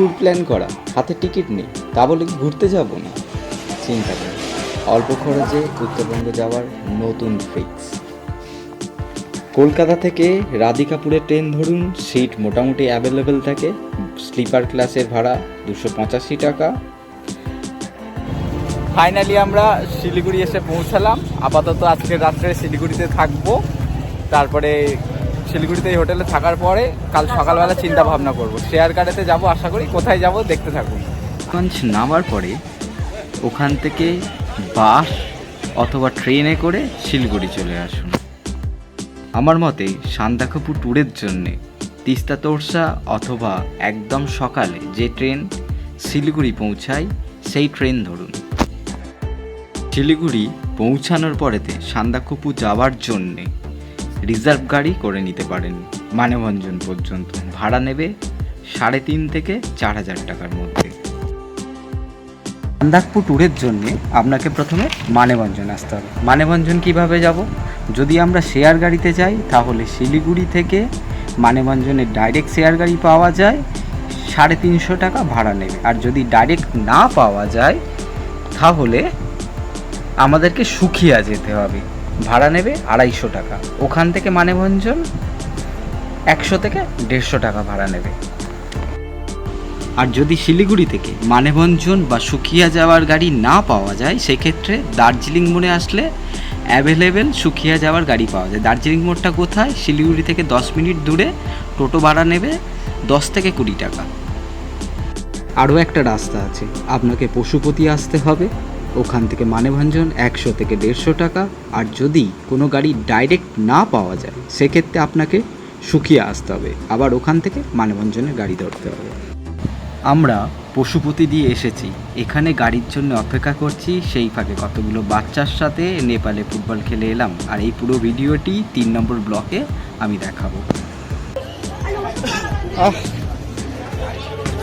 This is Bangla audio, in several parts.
করে ট্যুর প্ল্যান করা, হাতে টিকিট নেই, তা বলে কি ঘুরতে যাব না? চিন্তা করুন অল্প খরচে উত্তরবঙ্গ যাওয়ার নতুন ফিক্স কলকাতা থেকে রাধিকাপুরের ট্রেন ধরুন সিট মোটামুটি অ্যাভেলেবেল থাকে স্লিপার ক্লাসের ভাড়া দুশো পঁচাশি টাকা। ফাইনালি আমরা শিলিগুড়ি এসে পৌঁছালাম, আপাতত আজকে রাত্রে শিলিগুড়িতে থাকব, তারপরে শিলিগুড়িতে এই হোটেলে থাকার পরে কাল সকালবেলা চিন্তা ভাবনা করব। শেয়ার গাড়িতে যাব, আশা করি কোথায় যাব দেখতে থাকুন নামার পরে ওখান থেকে বাস অথবা ট্রেনে করে শিলিগুড়ি চলে আসুন। আমার মতে সান্দাকপু ট্যুরের জন্যে তিস্তা তোরসা অথবা একদম সকালে যে ট্রেন শিলিগুড়ি পৌঁছায়, সেই ট্রেন ধরুন। শিলিগুড়ি পৌঁছানোর পরেতে সান্দাকপু যাওয়ার জন্যে রিজার্ভ গাড়ি করে নিতে পারেন। মানভঞ্জন পর্যন্ত। ভাড়া নেবে সাড়ে তিন থেকে চার হাজার টাকার মধ্যে। সান্দাকপু ট্যুরের জন্য আপনাকে প্রথমে মানেভঞ্জন আসতে হবে। মানেভঞ্জন কীভাবে যাব? যদি আমরা শেয়ার গাড়িতে যাই, তাহলে শিলিগুড়ি থেকে মানেভঞ্জনের ডাইরেক্ট শেয়ার গাড়ি পাওয়া যায়, সাড়ে তিনশো টাকা ভাড়া নেবে। আর যদি ডাইরেক্ট না পাওয়া যায়, তাহলে আমাদেরকে সুখিয়া যেতে হবে। ভাড়া নেবে আড়াইশো টাকা। ওখান থেকে মানেভঞ্জন একশো থেকে দেড়শো টাকা ভাড়া নেবে। আর যদি শিলিগুড়ি থেকে মানেভঞ্জন বা সুখিয়া যাওয়ার গাড়ি না পাওয়া যায় সেক্ষেত্রে দার্জিলিং মোড়ে আসলে অ্যাভেলেবেল সুখিয়া যাওয়ার গাড়ি পাওয়া যায়। দার্জিলিং মোড়টা কোথায়? শিলিগুড়ি থেকে দশ মিনিট দূরে টোটো ভাড়া নেবে দশ থেকে কুড়ি টাকা। আরও একটা রাস্তা আছে। আপনাকে পশুপতি আসতে হবে। ওখান থেকে মানেভঞ্জন একশো থেকে দেড়শো টাকা। আর যদি কোনো গাড়ি ডাইরেক্ট না পাওয়া যায়, সেক্ষেত্রে আপনাকে সুখিয়া আসতে হবে। আবার ওখান থেকে মানেভঞ্জনের গাড়ি ধরতে হবে। আমরা পশুপতি দিয়ে এসেছি। এখানে গাড়ির জন্য অপেক্ষা করছি। সেই ফাঁকে কতগুলো বাচ্চার সাথে নেপালে ফুটবল খেলে এলাম। আর এই পুরো ভিডিওটি তিন নম্বর ব্লকে আমি দেখাবো।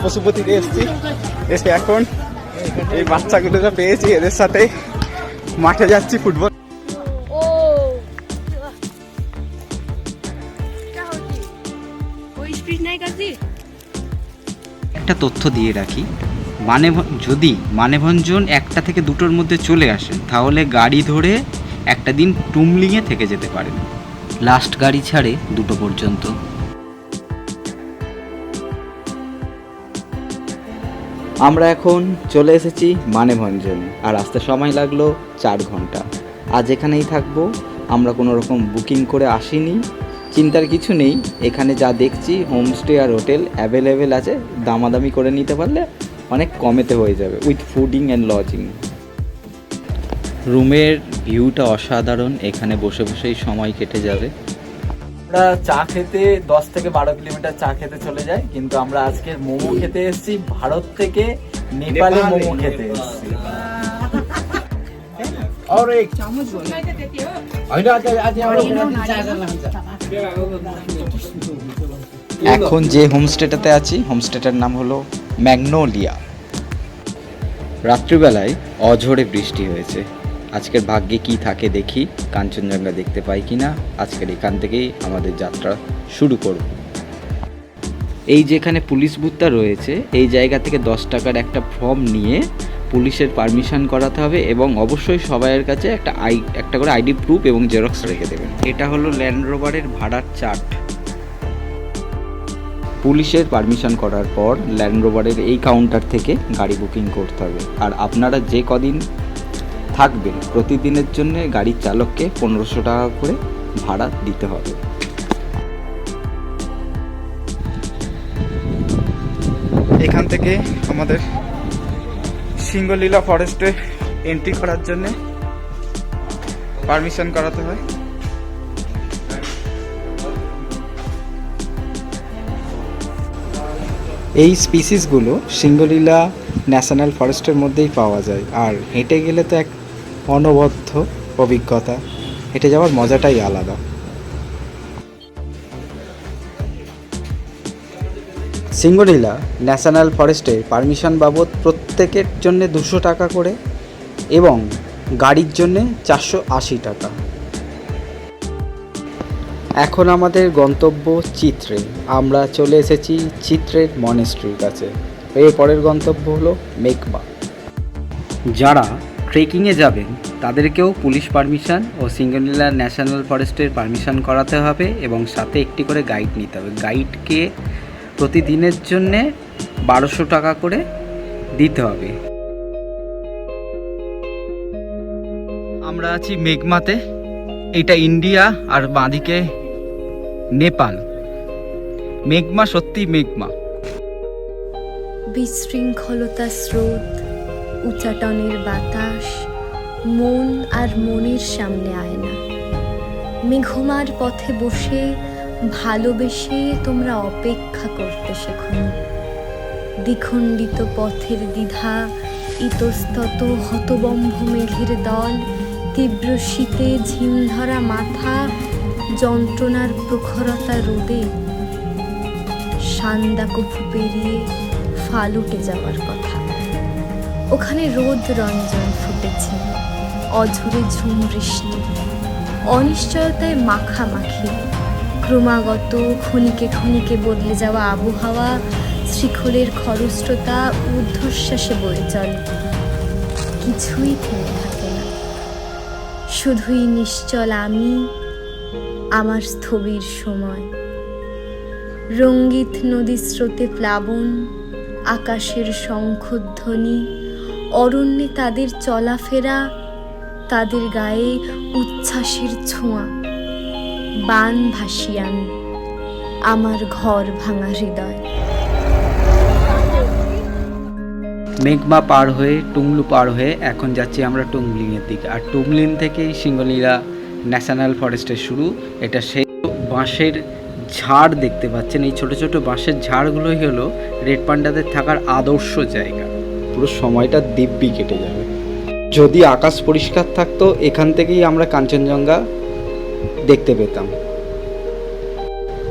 পশুপতিতে এসেছি। এসে এখন এই বাচ্চাগুলোকে পেয়েছি এদের সাথে মাঠে যাচ্ছি ফুটবল। একটা তথ্য দিয়ে রাখি মানে যদি মানেভঞ্জন একটা থেকে দুটোর মধ্যে চলে আসেন তাহলে গাড়ি ধরে একটা দিন টুমলিংয়ে থেকে যেতে পারেন লাস্ট গাড়ি ছাড়ে দুটো পর্যন্ত। আমরা এখন চলে এসেছি মানেভঞ্জনে, আর আসতে সময় লাগল চার ঘণ্টা। আজ এখানেই থাকব, আমরা কোনো রকম বুকিং করে আসিনি। চিন্তার কিছু নেই, এখানে যা দেখছি, হোমস্টে আর হোটেল অ্যাভেলেবেল আছে, দামাদামি করে নিতে পারলে অনেক কমেতে হয়ে যাবে, উইথ ফুডিং অ্যান্ড লজিং। রুমের ভিউটা অসাধারণ, এখানে বসে বসেই সময় কেটে যাবে। আমরা চা খেতে দশ থেকে বারো কিলোমিটার চা খেতে চলে যাই কিন্তু আমরা আজকে মোমো খেতে এসেছি ভারত থেকে নেপালে মোমো খেতে এসেছি और एक এখন যে হোমস্টেটাতে আছি হোমস্টেটার নাম হলো ম্যাগনোলিয়া রাত্রিবেলায় অঝোরে বৃষ্টি হয়েছে আজকের ভাগ্যে কি থাকে দেখি, কাঞ্চনজঙ্ঘা দেখতে পাই কি না, আজকের এখান থেকেই আমাদের যাত্রা শুরু করব। এই যেখানে পুলিশ বুথটা রয়েছে, এই জায়গা থেকে দশ টাকার একটা ফর্ম নিয়ে পুলিশের পারমিশন করাতে হবে এবং অবশ্যই সবাইয়ের কাছে একটা আই, একটা করে আইডি প্রুফ এবং জেরক্স রেখে দেবেন। এটা হলো ল্যান্ড রোভারের ভাড়ার চার্ট। পুলিশের পারমিশন করার পর ল্যান্ড রোভারের এই কাউন্টার থেকে গাড়ি বুকিং করতে হবে। আর আপনারা যে কদিন থাকবেন প্রতিদিনের জন্য গাড়ির চালককে পনেরোশো টাকা করে ভাড়া দিতে হবে। এখান থেকে আমাদের সিঙ্গলীলা ফরেস্টে এন্ট্রি করার জন্য পারমিশন করাতে হয়। এই স্পিসিসগুলো সিঙ্গলীলা ন্যাশনাল ফরেস্টের মধ্যেই পাওয়া যায়। আর হেঁটে গেলে তো এক অনবদ্য অভিজ্ঞতা। হেঁটে যাওয়ার মজাটাই আলাদা। সিঙ্গরিলা ন্যাশনাল ফরেস্টে পারমিশন বাবদ প্রত্যেকের জন্য দুশো টাকা করে এবং গাড়ির জন্যে চারশো আশি টাকা। এখন আমাদের গন্তব্য চিত্রে। আমরা চলে এসেছি চিত্রের মনেস্ট্রির কাছে। এর পরের গন্তব্য হলো মেঘমা যারা ট্রেকিংয়ে যাবেন, তাদেরকেও পুলিশ পারমিশন ও সিঙ্গলিলা ন্যাশনাল ফরেস্টের পারমিশন করাতে হবে এবং সাথে একটি করে গাইড নিতে হবে। গাইডকে প্রতিদিনের জন্যে বারোশো টাকা করে দিতে হবে। আমরা আছি মেঘমাতে, এটা ইন্ডিয়া আর বাঁদিকে নেপাল। মেঘমা সত্যি মেঘমা। বিশৃঙ্খলতা স্রোত। উচাটনের বাতাস মন আর মনের সামনে আয় না। মেঘমার পথে বসে ভালোবেসে তোমরা অপেক্ষা করতে শেখো দ্বিখণ্ডিত পথের দ্বিধা, ইতস্তত হতবম্ভ মেঘের দল, তীব্র শীতে ঝিমধরা মাথা, যন্ত্রণার প্রখরতা রোদে সান্দা কফু পেরিয়ে ফালুটে যাওয়ার কথা। ওখানে রোদ রঞ্জন ফুটেছে, অঝরে ঝুম বৃষ্টি, অনিশ্চয়তায় মাখামাখি, ক্রমাগত ক্ষণিকে ক্ষণিকে বদলে যাওয়া আবহাওয়া শিখলের খরস্রোতা ঊর্ধ্বশ্বাসে বয়ে চলে। কিছুই থেমে থাকে না। শুধুই নিশ্চল আমি, আমার স্থবির সময়। রঙ্গিত নদী স্রোতে প্লাবন, আকাশের শঙ্খধ্বনি অরণ্যে তাদের চলাফেরা, তাদের গায়ে উচ্ছ্বাসের ছোঁয়া। বান ভাসিয়ান, আমার ঘর ভাঙা হৃদয়। মেঘমা পার হয়ে, টুংলু পার হয়ে এখন যাচ্ছি আমরা টুংলিংয়ের দিকে। আর টুংলিং থেকেই সিঙ্গলীলা ন্যাশনাল ফরেস্টের শুরু। এটা সেই বাঁশের ঝাড় দেখতে পাচ্ছেন। এই ছোট ছোট বাঁশের ঝাড়গুলোই হলো রেড পান্ডাদের থাকার আদর্শ জায়গা। পুরো সময়টা দিব্যি কেটে যাবে। যদি আকাশ পরিষ্কার থাকতো, এখান থেকেই আমরা কাঞ্চনজঙ্ঘা দেখতে পেতাম।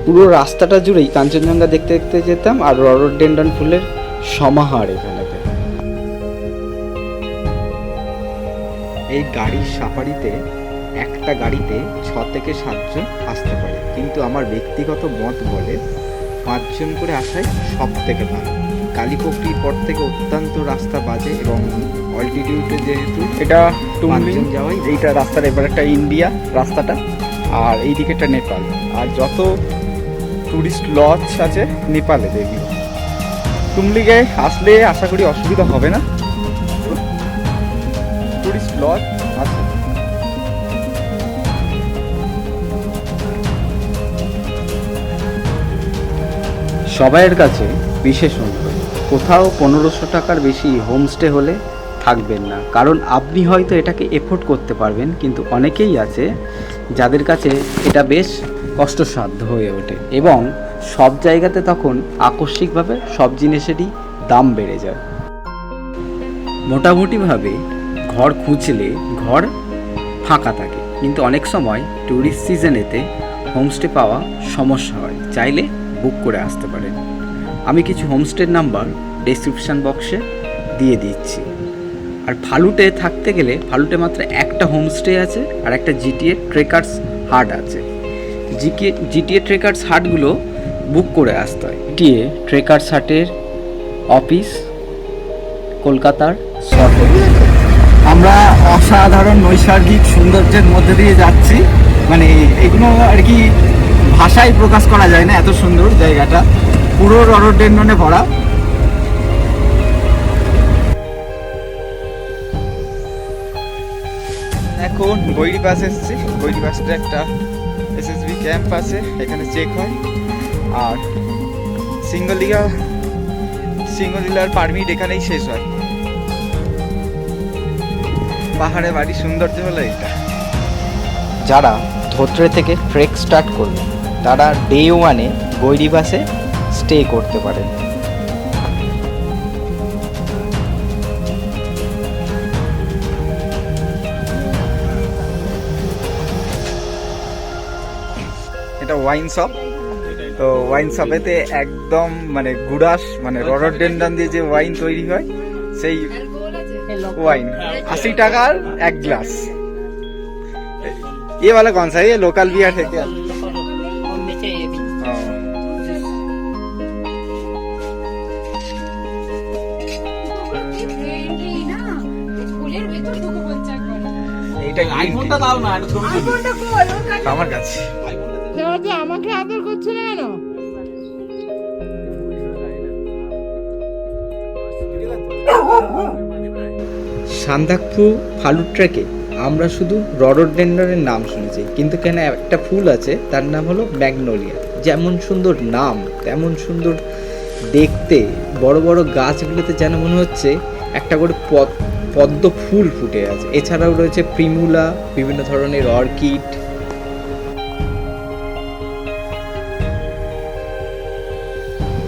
পুরো রাস্তাটা জুড়েই কাঞ্চনজঙ্ঘা দেখতে দেখতে যেতাম আর রডোডেন্ডন ফুলের সমাহার এখানেতে এই গাড়ির সাফারিতে একটা গাড়িতে ছ থেকে সাতজন আসতে পারে। কিন্তু আমার ব্যক্তিগত মত বলে পাঁচজন করে আসাই সব থেকে ভালো। কালীপকটির পর থেকে অত্যন্ত রাস্তা বাজে এবং অল্টিটিউডে যেহেতু এটা টুমলিং যাওয়াই এইটা রাস্তার এবার একটা ইন্ডিয়া রাস্তাটা আর এই দিকেটা নেপাল। আর যত টুরিস্ট লজ আছে নেপালে দেখি টুমলিগে আসলে আশা করি অসুবিধা হবে না। টুরিস্ট লজ আছে। সবাইয়ের কাছে বিশেষ অনুরোধ। কোথাও পনেরোশো টাকার বেশি হোমস্টে হলে থাকবেন না। কারণ আপনি হয়তো এটাকে এফোর্ড করতে পারবেন, কিন্তু অনেকেই আছে যাদের কাছে এটা বেশ কষ্টসাধ্য হয়ে ওঠে এবং সব জায়গাতে তখন আকস্মিকভাবে সব জিনিসেরই দাম বেড়ে যায়। মোটামুটিভাবে ঘর খুঁজলে ঘর ফাঁকা থাকে, কিন্তু অনেক সময় ট্যুরিস্ট সিজনেতে হোমস্টে পাওয়া সমস্যা হয়। চাইলে বুক করে আসতে পারেন। আমি কিছু হোমস্টের নাম্বার ডেসক্রিপশান বক্সে দিয়ে দিচ্ছি। আর ফালুটে থাকতে গেলে, ফালুটে মাত্র একটা হোমস্টে আছে আর একটা জিটিএ ট্রেকার্স হাট আছে। জিকে জিটিএ ট্রেকার্স হাটগুলো বুক করে আসতে হয়। জিটিএ ট্রেকার্স হাটের অফিস কলকাতার শর্ট আমরা অসাধারণ নৈসর্গিক সৌন্দর্যের মধ্যে দিয়ে যাচ্ছি। মানে এগুলো আর কি ভাষায় প্রকাশ করা যায় না, এত সুন্দর জায়গাটা। পুরো রডোডেন্ডনে ভরা। এখন গৈরি বাস এসেছি। গৈরি পাসটা একটা এসএসবি ক্যাম্প আছে এখানে চেক হয়। আর সিঙ্গলিগা সিঙ্গলিলার পারমিট এখানেই শেষ হয়। পাহাড়ে বাড়ি সৌন্দর্য হলো এটা। যারা ধোত্রে থেকে ট্রেক স্টার্ট করবে তারা ডে ওয়ানে গৈরিবাসে স্টে করতে পারেন এটা ওয়াইন শপ তো ওয়াইন শপেতে একদম মানে গুড়াস মানে রডোডেন্ডন দিয়ে যে ওয়াইন তৈরি হয় সেই ওয়াইন আশি টাকার এক গ্লাস ये वाला कौन सा है ये लोकल बियर है क्या এটা আইফোনটা দাও না একটা ছবি তুলি। আইফোনটা কই? ওর কাছে আমার কাছে। যে আমাকে আদর করছে না কেন? সান্দাকফু ফালুর ট্রেকে আমরা শুধু রডোডেন্ডারের নাম শুনেছি কিন্তু কেন একটা ফুল আছে তার নাম হলো ম্যাগনোলিয়া। যেমন সুন্দর নাম তেমন সুন্দর দেখতে বড় বড় গাছগুলোতে যেন মনে হচ্ছে একটা করে পদ- পদ্ম ফুল ফুটে আছে। এছাড়াও রয়েছে প্রিমুলা, বিভিন্ন ধরনের অর্কিড।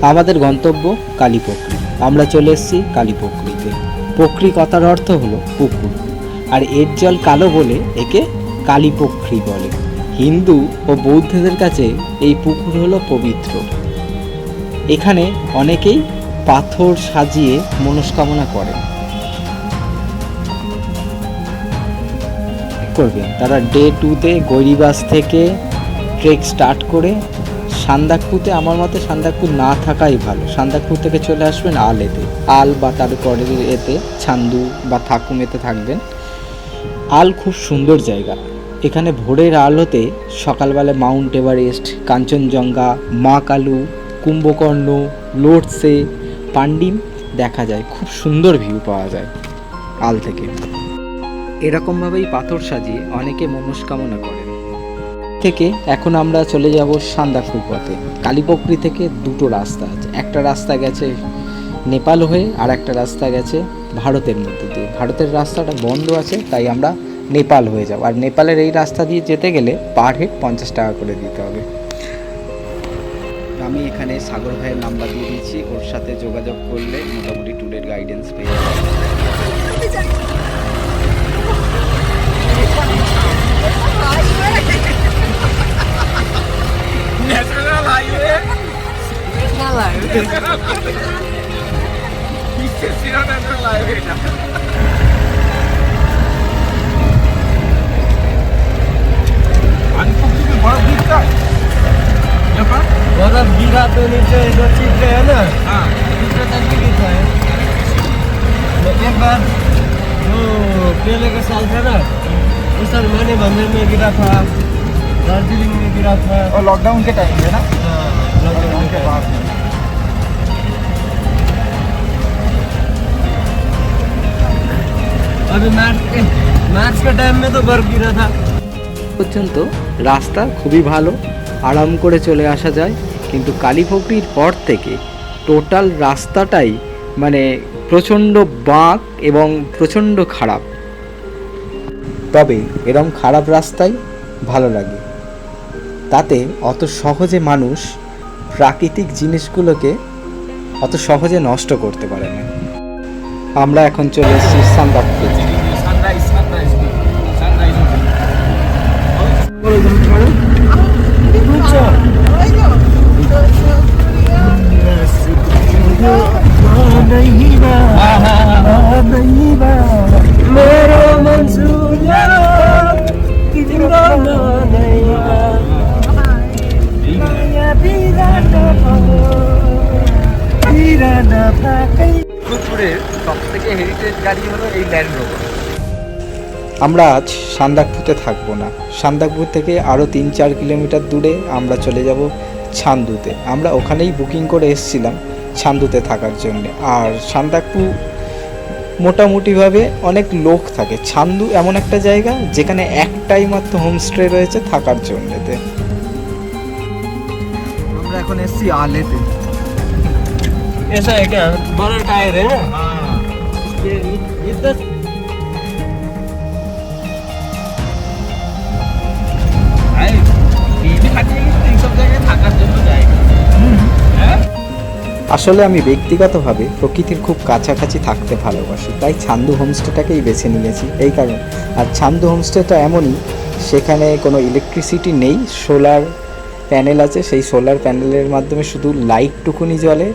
আমাদের গন্তব্য কালীপকরি আমরা চলে এসেছি কালীপকরিতে পকরি কথার অর্থ হলো পুকুর। আর এর জল কালো বলে একে কালীপকরি বলে। হিন্দু ও বৌদ্ধদের কাছে এই পুকুর হলো পবিত্র। এখানে অনেকেই পাথর সাজিয়ে মনস্কামনা করেন। করবেন। তারা ডে টুতে গৈরিবাস থেকে ট্রেক স্টার্ট করে সান্দাকপুতে আমার মতে সান্দাকপুর না থাকাই ভালো। সান্দাকপুর থেকে চলে আসবেন আলেতে আল বা তার পরের এতে, ছান্দু বা থাকুম এতে থাকবেন। আল খুব সুন্দর জায়গা। এখানে ভোরের আলোতে সকালবেলা মাউন্ট এভারেস্ট, কাঞ্চনজঙ্ঘা, মা কালু, কুম্ভকর্ণ, লোটসে, পান্ডিম দেখা যায়। খুব সুন্দর ভিউ পাওয়া যায় আল থেকে। এরকমভাবেই পাথর সাজিয়ে অনেকে মনস্কামনা করেন। থেকে এখন আমরা চলে যাব সান্দাকফু পথে। কালীপকরি থেকে দুটো রাস্তা আছে। একটা রাস্তা গেছে নেপাল হয়ে, আর একটা রাস্তা গেছে ভারতের মধ্যে দিয়ে। ভারতের রাস্তাটা বন্ধ আছে, তাই আমরা নেপাল হয়ে যাব। আর নেপালের এই রাস্তা দিয়ে যেতে গেলে পার হেড পঞ্চাশ টাকা করে দিতে হবে। আমি এখানে সাগর ভাইয়ের নাম্বার দিয়ে দিয়েছি। ওর সাথে যোগাযোগ করলে মোটামুটি ট্যুরের গাইডেন্স পেয়ে যাবে। बर्फ़ गिरा तो नीचे जो चिप है ना? दूसरे तक भी गिरता है एक बार वो पहले के साल था ना उस साल मैंने बंदर में गिरा था दार्जिलिंग में गिरा था और लॉकडाउन के टाइम में। ना हाँ, लॉकडाउन के बाद। अभी मार्च के मार्च के टाइम में तो बर्फ गिरा था পর্যন্ত রাস্তা খুবই ভালো আরাম করে চলে আসা যায় কিন্তু কালীপকরির পর থেকে টোটাল রাস্তাটাই মানে প্রচণ্ড বাঁক এবং প্রচণ্ড খারাপ তবে এরম খারাপ রাস্তাই ভালো লাগে তাতে অত সহজে মানুষ প্রাকৃতিক জিনিসগুলোকে অত সহজে নষ্ট করতে পারে না আমরা এখন চলে এসেছি সান্দাকপুরে আমরা আজ সান্দাকপুতে থাকবো না সান্দাকপুর থেকে আরও তিন চার কিলোমিটার দূরে আমরা চলে যাব ছান্দুতে আমরা ওখানেই বুকিং করে এসেছিলাম ছান্দুতে থাকার জন্য আর সান্দাকপু মোটামুটিভাবে অনেক লোক থাকে ছান্দু এমন একটা জায়গা যেখানে একটাই মাত্র হোমস্টে রয়েছে থাকার জন্যতে আমরা এখন এসেছি আলেতে ऐसा है क्या बड़ा टायर है ना ये इधर আসলে আমি ব্যক্তিগতভাবে প্রকৃতির খুব কাছাকাছি থাকতে ভালোবাসি, তাই ছান্দু হোমস্টেটাকেই বেছে নিয়েছি এই কারণে। আর ছান্দু হোমস্টেটা এমনই, সেখানে কোনো ইলেকট্রিসিটি নেই সোলার প্যানেল আছে, সেই সোলার প্যানেলের মাধ্যমে শুধু লাইটটুকুনি জ্বলে।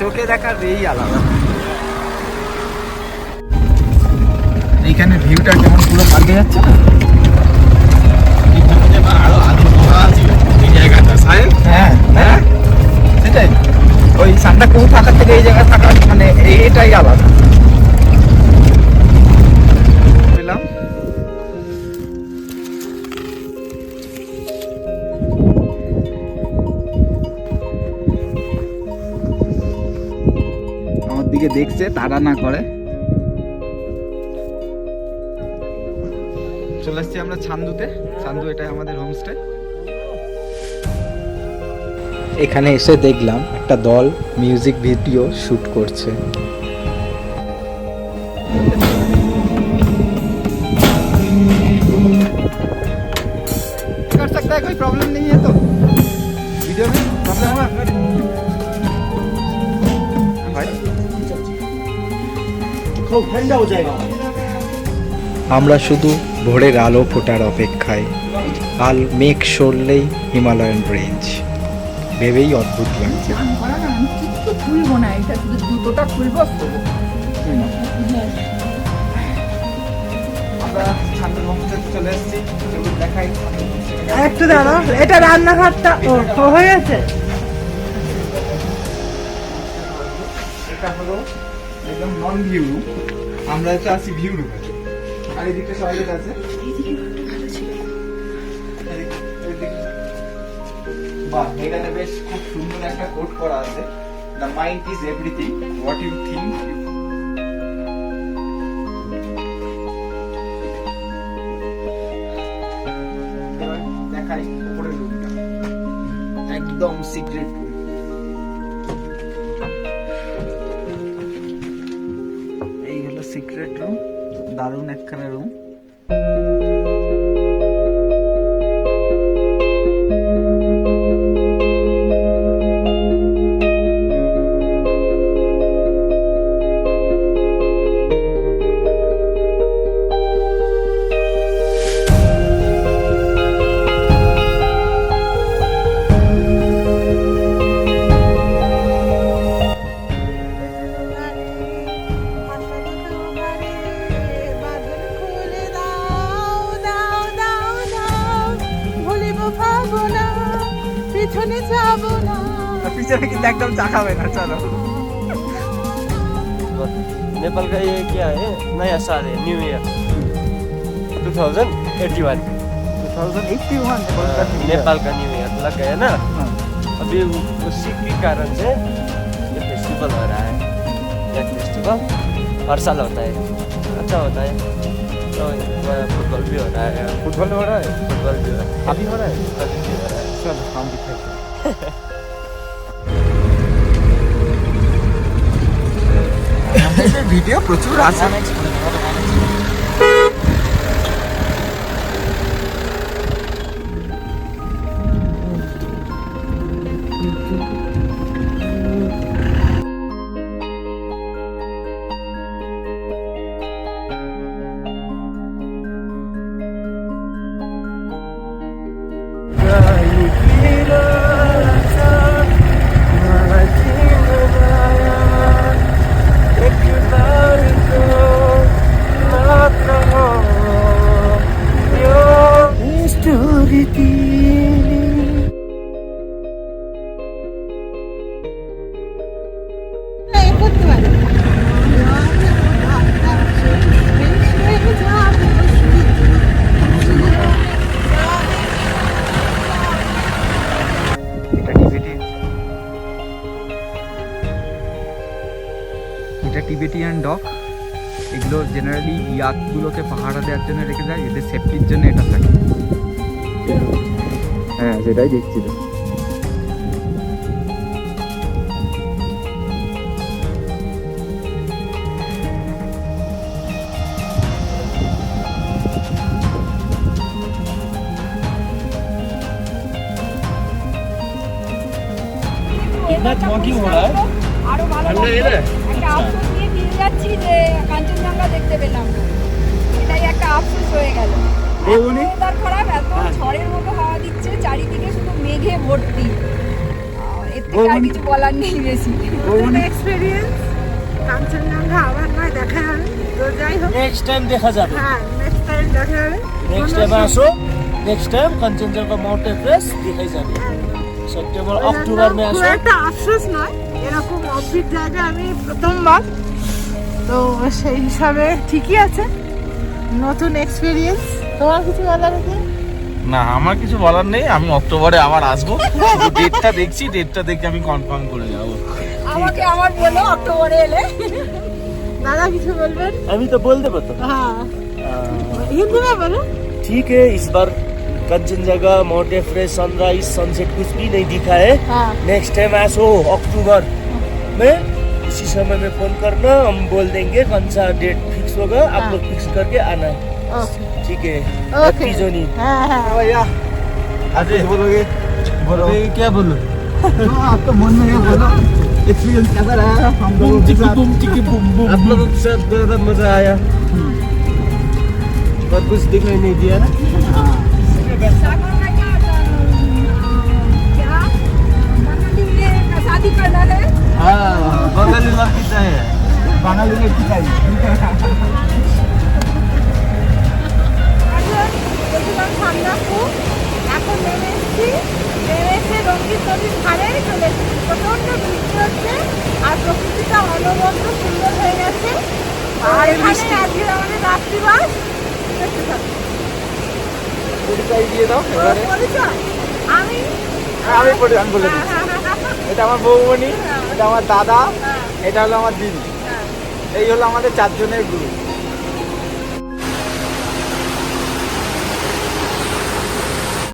চোখে দেখার এই আলাদা। এইখানে ভিউটা কেমন পুরো পাল্টে যাচ্ছে না? সাহেব? হ্যাঁ, হ্যাঁ হ্যাঁ। সেটাই। ওই সান্তা কু থাকা থেকে এই জায়গায় থাকার মানে এটাই আলাদা। পেলাম। আমার দিকে দেখছে তারা না করে। চলে আসছি আমরা ছান্দুতে। ছান্দু এটাই আমাদের হোমস্টে এখানে এসে দেখলাম একটা দল মিউজিক ভিডিও শুট করছে कर सकता है कोई प्रॉब्लम नहीं है तो वीडियो में प्रॉब्लम हुआ भाई खूब ठंडा हो जाएगा আমরা শুধু ভোরের আলো ফোটার অপেক্ষায় কাল মেঘ সরলেই হিমালয়ান রেঞ্জ ভেবেই অদ্ভুত লাগছে। খুলবো না এটা শুধু জুতোটা খুলবো। একটু দাঁড়াও এটা রান্নাঘরটা ও হয়ে গেছে। এটা হলো একদম নন ভিউ রুম আমরা আছি ভিউ রুমে আর এদিকে টয়লেট আছে? বাহ, এখানে বেশ খুব সুন্দর একটা কোট করা আছে। The mind is everything what you think দেখাই উপরের একদম সিক্রেট এই হলো সিক্রেট রুম দারুণ একখানা রুম नेपाल का ये क्या है? नया साल है न्यू ईयर 2081 नेपाल का न्यू ईयर लग गया ना? अभी उसी के कारण से ये फेस्टिवल हो रहा है। ये फेस्टिवल हर साल होता है। अच्छा होता है। तो फुटबॉल भी हो रहा है। फुटबॉल हो रहा है? फुटबॉल भी हो रहा है। अभी हो रहा है? अभी भी हो रहा है। चलो हम दिखाते ভিডিও প্রচুর আছে। টিবেটিয়ান ডগ এগুলো জেনারেলি ইয়াকগুলোকে পাহারা দেওয়ার জন্য রেখে দেয় এদের সেফটির জন্য এটা থাকে। হ্যাঁ সেটাই দেখছি। আরও ভালো যাচ্ছি যে কাঞ্চনজঙ্ঘা দেখতে পেলাম। এটাই একটা আফসোস হয়ে গেল। ওয়েদার খারাপ এত ঝড়ের মতো হাওয়া দিচ্ছে চারিদিকে শুধু মেঘে ভর্তি। এর থেকে আর কিছু বলার নেই বেশি। এক্সপিরিয়েন্স কাঞ্চনজঙ্ঘা আবার নয় দেখা হবে। নেক্সট টাইম দেখা যাবে। হ্যাঁ নেক্সট টাইম দেখা হবে। নেক্সট টাইম আসো। Next time Kanchenjunga mountain press যাবে। হ্যাঁ। সেপ্টেম্বর অক্টোবর মে একটা আফসোস নয়। এরকম অফিস আমি প্রথমবার। তো সেই হিসাবে ঠিকই আছে নতুন এক্সপিরিয়েন্স তোমার কিছু বলার আছে না আমার কিছু বলার নেই আমি অক্টোবরে আবার আসবো শুধু ডেটটা দেখছি ডেটটা দেখে আমি কনফার্ম করে যাবো আমাকে আমার বলো অক্টোবরে এলে दादा কিছু বলবেন अभी तो बोल दे बता হ্যাঁ हिंदी में बोलो ठीक है इस बार Kanchenjunga mount Everest sunrise sunset कुछ भी नहीं दिखा है हाँ नेक्स्ट टाइम ऐसो अक्टूबर में इसी समय में फ़ोन करना हम बोल देंगे कौन सा डेट फिक्स होगा आप लोग फिक्स करके आना। ठीक है। ओके। जर्नी हाँ हाँ भैया। आज बोलोगे? बोलो। क्या बोलूँ? आपका मन में बोलो। एक्सपीरियंस कैसा रहा? हम लोगों के साथ। आप लोगों के साथ ज़्यादा मज़ा आया। पर कुछ दिखाई नहीं दिया ना? বাঙালি কি চাই আগে দেখলাম এখন নেমে এসেছি। নেমে এসে রঙ্গিত নদীর ধারে চলে এসেছি। প্রচণ্ড বৃষ্টি হচ্ছে আর প্রকৃতিটা অনবদ্য সুন্দর হয়ে গেছে। আর এখানে আজকে আমাদের রাত্রিবাস। দেখতে থাকো। পরিচয় দিয়ে দাও এবারে। আমি? আমি বলে দিচ্ছি। হ্যাঁ, হ্যাঁ, হ্যাঁ, এটা আমার বৌমণি এটা আমার দাদা এটা হলো আমার দিদি। এই হলো আমাদের চারজনের গ্রুপ